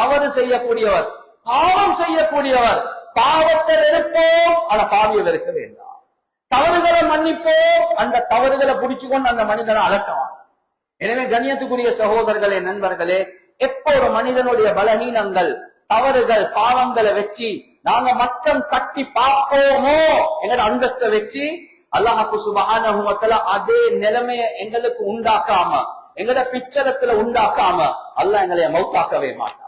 தவறு செய்யக்கூடியவர் பாவம் செய்யக்கூடியவர். பாவத்தை வெறுப்போம். ஆனா பாவியை வெறுக்க வேண்டாம். தவறுகளை மன்னிப்போம். அந்த தவறுகளை பிடிச்சு கொண்டு அந்த மனிதனை அலட்டவான் எனவே கண்ணியத்துக்குரிய சகோதரர்களே நண்பர்களே எப்போ ஒரு மனிதனுடைய பலகீனங்கள் தவறுகள் பாவங்களை வச்சு நாங்க மக்கள் தட்டி பார்ப்போமோ எங்கட அந்தஸ்தை வச்சு அல்லாஹு சுபஹானஹு அதே நிலைமையை எங்களுக்கு உண்டாக்காம எங்கட பிச்சரத்துல உண்டாக்காம அல்லாஹ் எங்களை மௌத்தாக்கவே மாட்டான்.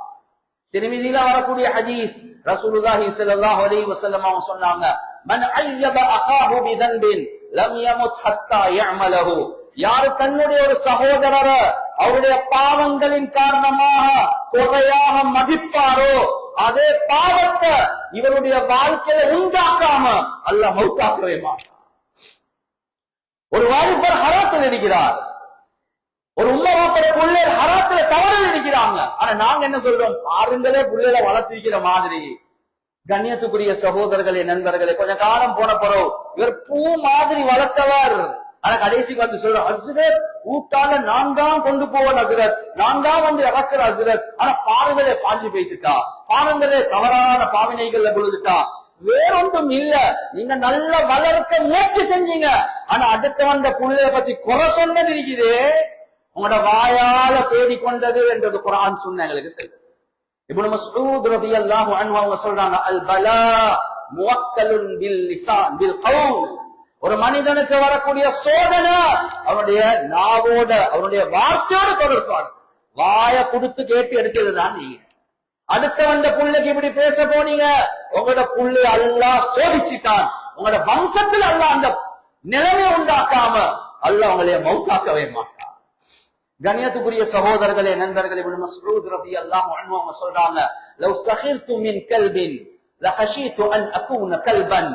திருமதியில வரக்கூடிய ஹதீஸ் ரசூலுல்லாஹி ஸல்லல்லாஹு அலைஹி வஸல்லம் அவங்க சொன்னாங்க மன் அய்யப அஹாஹு பிதன்பின் லம் யமுத் ஹத்தா யஅமலஹு. யார் தன்னுடைய ஒரு சகோதரர அவருடைய பாவங்களின் காரணமாக குறையாக மதிப்பாரோ அதே பாவத்தை இவருடைய வாழ்க்கையில உண்டாக்காம அல்லாஹ் மௌத்தாக்கவே மாட்டார் ஒரு வாலிபர் ஹராத்தில் இருக்கிறார். ஒரு உம்மா பாப்பட புள்ளையர் ஹராத்துல தவறு நினைக்கிறாங்க ஆனா நாங்க என்ன சொல்றோம்? பாருங்களே புள்ளையில வளர்த்திருக்கிற மாதிரி. கண்ணியத்துக்குரிய சகோதரர்களே நண்பர்களே கொஞ்ச காலம் போன பிறகு இவர் பூ மாதிரி வளர்த்தவர். ஆனா கடைசிக்கு வந்து சொல்ற அசுரத் ஊட்டால நான் தான் கொண்டு போவேன் அசுரத் நான் தான் வந்து இறக்குற அசுரத் ஆனா பாருங்களே பாஞ்சு பேசிட்டா. பாருங்களே தவறான பாவினைகள்ல விழுதுட்டா வேறொன்றும் இல்ல. நீங்க நல்லா வளர்க்க முயற்சி செஞ்சீங்க. ஆனா அடுத்து வந்த புள்ளைய பத்தி குறை சொன்னது இருக்குதே. உங்களோட வாயால தேடிக்கொண்டது என்றது குரான் சொன்ன எங்களுக்கு செல்வது நம்ம சூத் ரதி அல்லாஹ் அவங்க சொல்றாங்க அல் பலா முவக்கலுன் பில் நிசான் பில் கவுன் ஒரு மனிதனுக்கு வரக்கூடிய சோதனை அவனுடைய நாவோட அவனுடைய வார்த்தையோட தொடர்பானது. வாய கொடுத்து கேட்டு எடுத்ததுதான் நீங்க. அடுத்த வந்த புள்ளைக்கு இப்படி பேச போனீங்க உங்களோட புள்ளை அல்லாஹ் சோதிச்சுட்டான். உங்களோட வம்சத்தில் அல்லாஹ் அந்த நிலைமை உண்டாக்காம அல்லாஹ் உங்களைய மௌத்தாக்கவே மாட்டான். கணியத்துக்குரிய சகோதரர்களே நண்பர்களே இப்னு மஸ்ஊத் ரலியல்லாஹு அன்ஹு அவங்க சொல்றாங்க லவ் சஹிர்து மின் கல்பின் லஹஷீது அன் அகூன கல்பன்.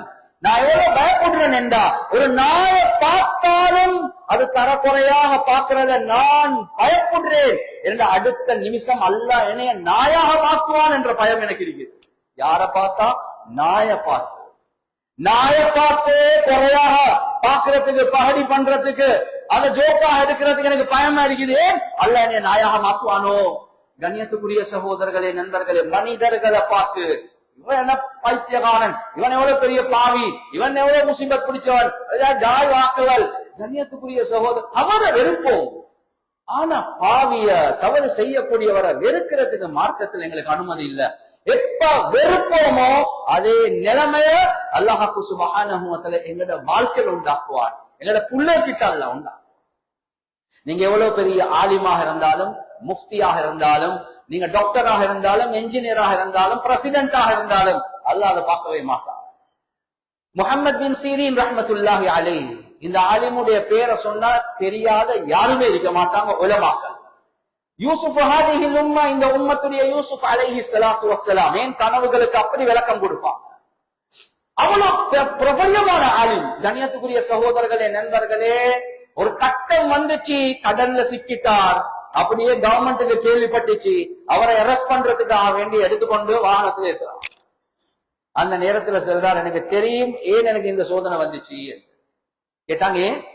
நான் எவ்வளவு பயப்படுறேன் என்றா ஒரு நாயை பார்த்தாலும் அது தரக்குறையாக பார்க்கிறத நான் பயப்படுறேன். என்ற அடுத்த நிமிஷம் அல்ல என்னைய நாயாக மாற்றுவான் என்ற பயம் எனக்கு இருக்குது. யார பார்த்தா? நாய பார்த்து. நாய பார்த்து குறையாக பாக்குறதுக்கு பகடி பண்றதுக்கு அதை ஜோக்காக எடுக்கிறதுக்கு எனக்கு பயமா இருக்குது. அல்ல என்னை நாயாக மாக்குவானோ கண்ணியத்துக்குரிய சகோதரர்களே நண்பர்களே மனிதர்களை பார்த்து இவன் என்ன பைத்தியகாரன்? இவன் எவ்வளவு பெரிய பாவி? இவன் எவ்வளவு முசிபத் பிடிச்சவன்? ஜாய் வாக்குவல் கண்ணியத்துக்குரிய சகோதரர் அவரை வெறுப்போம். ஆனா பாவிய தவறு செய்யக்கூடியவரை வெறுக்கிறதுக்கு மார்க்கத்தில் எங்களுக்கு அனுமதி இல்ல. எப்ப வெறுப்போமோ அதே நிலைமைய அல்லாஹாக்கு சுபஹானஹுவத்துல எங்களோட வாழ்க்கையில உண்டாக்குவான் எங்களோட புள்ளக்கிட்ட அல்ல உண்டா? நீங்க எவ்வளவு பெரிய ஆலிமாக இருந்தாலும் முஃப்தியாக இருந்தாலும் நீங்க டாக்டராக இருந்தாலும் என்ஜினியராக இருந்தாலும் பிரசிடென்டாக இருந்தாலும் அல்ல அதை பார்க்கவே மாட்டான். முகமது பின் சீரின் ரஹமத்துல்லாஹி அலை இந்த ஆலிமுடைய பேரை சொன்னா தெரியாத யாருமே இருக்க மாட்டாங்க உலமாக்கள். யூசுப் இந்த உம்மத்துடைய யூசுப் அலைஹி சலாத்து வசலாம் ஏன் கனவுகளுக்கு அப்படி விளக்கம் கொடுப்பான்? அவ்வளவு பிர- பிரபல்யமான ஆலிம். கண்ணியத்துக்குரிய சகோதரர்களே நண்பர்களே ஒரு கட்டம் வந்துச்சு கடல்ல சிக்கிட்டார். அப்படியே கவர்மெண்ட்டுக்கு கேள்விப்பட்டுச்சு. அவரை அரெஸ்ட் பண்றதுக்காக வேண்டி எடுத்துக்கொண்டு வாகனத்துல ஏத்துறான். அந்த நேரத்துல சொல்றார் எனக்கு தெரியும் ஏன் எனக்கு இந்த சோதனை வந்துச்சு? கேட்டாங்க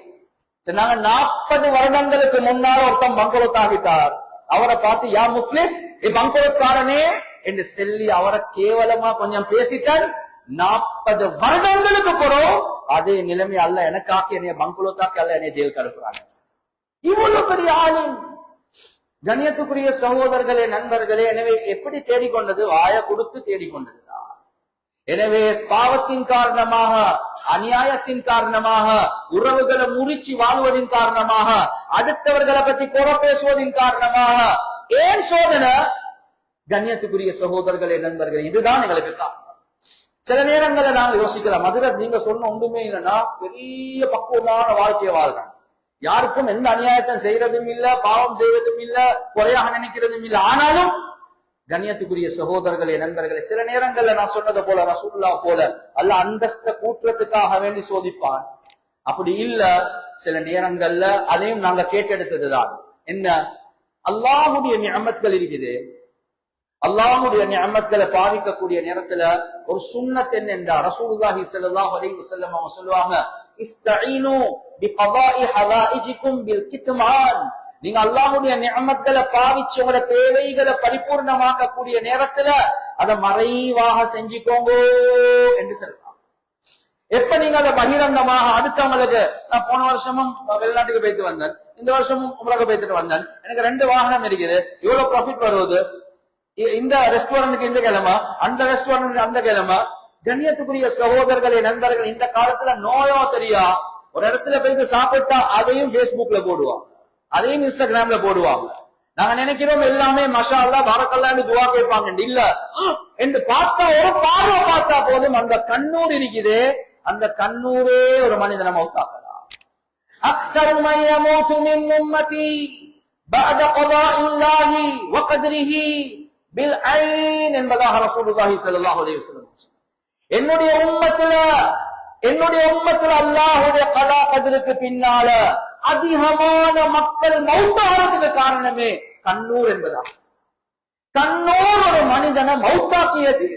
சொன்னாங்க நாற்பது வருடங்களுக்கு முன்னால் ஒருத்தன் பங்குலத்தாகிட்டார் அவரை பார்த்து யா முஃப்லிஸ் பங்குலக்காரனே என்று சொல்லி அவரை கேவலமா கொஞ்சம் பேசிட்டார். நாற்பது வருடங்களுக்கு பிறகு அதே நிலைமை அல்ல எனக்காக்கி என்னைய பங்குலத்தாக்கி அல்ல என்னைய ஜெயிலுக்கு அனுப்புறாங்க. இவ்வளவு பெரிய ஆளும் கண்ணியத்துக்குரிய சகோதரர்களே நண்பர்களே எனவே எப்படி தேடிக்கொண்டது? வாய கொடுத்து தேடிக்கொண்டதுதான். எனவே பாவத்தின் காரணமாக அநியாயத்தின் காரணமாக உறவுகளை முறிச்சு வாழ்வதின் காரணமாக அடுத்தவர்களை பத்தி குறை பேசுவதின் காரணமாக ஏன் சோதனை? கண்ணியத்துக்குரிய சகோதரர்களே நண்பர்கள் இதுதான் எங்களுக்கு காரணம். சில நேரங்களில் நாங்க யோசிக்கலாம் மதுரை நீங்க சொன்ன ஒன்றுமே இல்லைன்னா பெரிய பக்குவமான வாழ்க்கையை வாழ்றாங்க யாருக்கும் எந்த அநியாயத்தையும் செய்யறதும் இல்ல பாவம் செய்வதும் இல்ல குறையாக நினைக்கிறதும் இல்ல. ஆனாலும் கண்ணியத்துக்குரிய சகோதரர்களே நண்பர்களே சில நேரங்கள்ல நான் சொன்னது போல ரசூல்லா போல அல்ல அந்தஸ்த கூட்டுறதுக்காக வேண்டி சோதிப்பான். அப்படி இல்ல சில நேரங்கள்ல அதையும் நாங்க கேட்டெடுத்ததுதான். என்ன? அல்லாஹுடைய நியமத்கள் இருக்குது. அல்லாஹுடைய நியமத்களை பாவிக்கக்கூடிய நேரத்துல ஒரு சுன்னத் என்னென்றா ரசூலுல்லாஹி ஸல்லல்லாஹு அலைஹி வஸல்லம் அவங்க சொல்லுவாங்க இஸ்தஈனு பிகதாஇ பில் கித்மான். நீங்க அல்லாஹுடைய நியமத்துல பாவிச்சு உங்களோட தேவைகளை பரிபூர்ணமாக்கக்கூடிய நேரத்துல அதை மறைவாக செஞ்சுக்கோங்க என்று சொல்றாங்க. எப்ப நீங்க அதை பகிரங்கமாக அடுத்தவங்களுக்கு நான் போன வருஷமும் வெளிநாட்டுக்கு போயிட்டு வந்தேன் இந்த வருஷமும் உங்களுக்கு போயிட்டு வந்தேன் எனக்கு ரெண்டு வாகனம் இருக்குது இவ்வளவு ப்ராஃபிட் வருவது? இந்த ரெஸ்டாரண்ட்டுக்கு இந்த கிழமை அந்த ரெஸ்டாரண்ட்டுக்கு அந்த கிழமை கண்ணியத்துக்குரிய சகோதரர்களே நண்பர்கள் இந்த காலத்துல நோயோ தெரியா ஒரு இடத்துல போயிட்டு சாப்பிட்டா அதையும் Facebookல போடுவாங்க அதையும் இன்ஸ்டாகிராம்ல போடுவாங்க நாங்க நினைக்கிறோம் எல்லாமே மஷா அல்லா வரக்கல்லான்னு துவா கேட்பாங்க இல்ல என்று பார்த்தா ஒரு பார்வை பார்த்தா போதும் அந்த கண்ணூர் இருக்குது அந்த கண்ணூரே ஒரு மனிதனை மௌத்தாக்கலாம் أكثر من يموت من أمتي بعد قضاء الله وقدره பில் ஐன் என்பதாக ரசூலுல்லாஹி ஸல்லல்லாஹு அலைஹி வஸல்லம் என்னுடைய உம்மத்துல என்னுடைய உம்மத்துல அல்லாஹ்வுடைய கலா கதிருக்கு பின்னால அதிகமான மக்கள் மௌத்தாகிறதுக்கு காரணமே கண்ணூர் என்பதா கண்ணூர் ஒரு மனிதனை மௌத்தாக்கியது.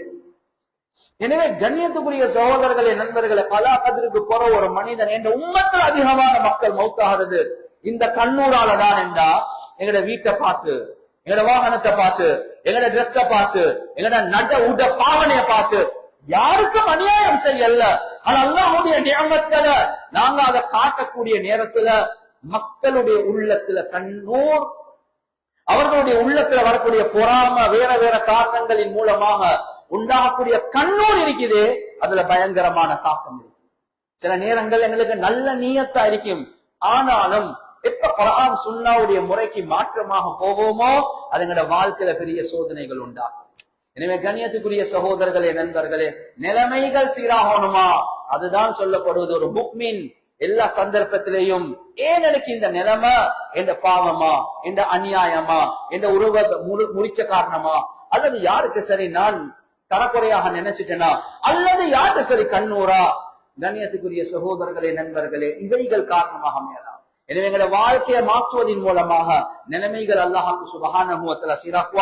எனவே கண்ணியத்துக்குரிய சகோதரர்களே நண்பர்களை கலா கதிருக்கு போற ஒரு மனிதன் என்ற உம்மத்தில் அதிகமான மக்கள் மௌத்தாகிறது. இந்த கண்ணூரால தான் என்றா எங்கட வீட்டை பார்த்து எங்களோட வாகனத்தை பார்த்து எங்களோட ட்ரெஸ்ஸ பார்த்து எங்களோட நட உட பாவனைய பார்த்து யாருக்கும் அநியாயம் செய்யல. ஆனா அல்லாஹ்வுடைய நியமத்துல நாங்க அதை காட்டக்கூடிய நேரத்துல மக்களுடைய உள்ளத்துல கண்ணூர் அவர்களுடைய உள்ளத்துல வரக்கூடிய பொறாம வேற வேற காரணங்களின் மூலமாக உண்டாகக்கூடிய கண்ணூர் இருக்குது. அதுல பயங்கரமான தாக்கம் இருக்கு. சில நேரங்கள் எங்களுக்கு நல்ல நீயத்தா இருக்கும். ஆனாலும் எப்ப குரான் சுண்ணாவுடைய முறைக்கு மாற்றமாக போவோமோ அதுங்களோட வாழ்க்கையில பெரிய சோதனைகள் உண்டாகும். எனவே கண்ணியத்துக்குரிய சகோதரர்களே நண்பர்களே நிலைமைகள் சீராகணுமா? அதுதான் சொல்லப்படுவது. ஒரு முக்மின் எல்லா சந்தர்ப்பத்திலேயும் ஏன் எனக்கு இந்த நிலைமை? என்ற பாவமா? என்ற அநியாயமா? என்ற உருவ முடிச்ச காரணமா? அல்லது யாருக்கு சரி? நான் தரக்குறையாக நினைச்சிட்டேனா? அல்லது யாருக்கு சரி? கண்ணூரா? கண்ணியத்துக்குரிய சகோதரர்களே நண்பர்களே இவைகள் காரணமாக அமையலாம் எனவே எங்களோட வாழ்க்கையை மாற்றுவதன் மூலமாக நிலைமைகள் அல்லாஹாக்கு சுபகான வ தஆலா சீராக்குவார்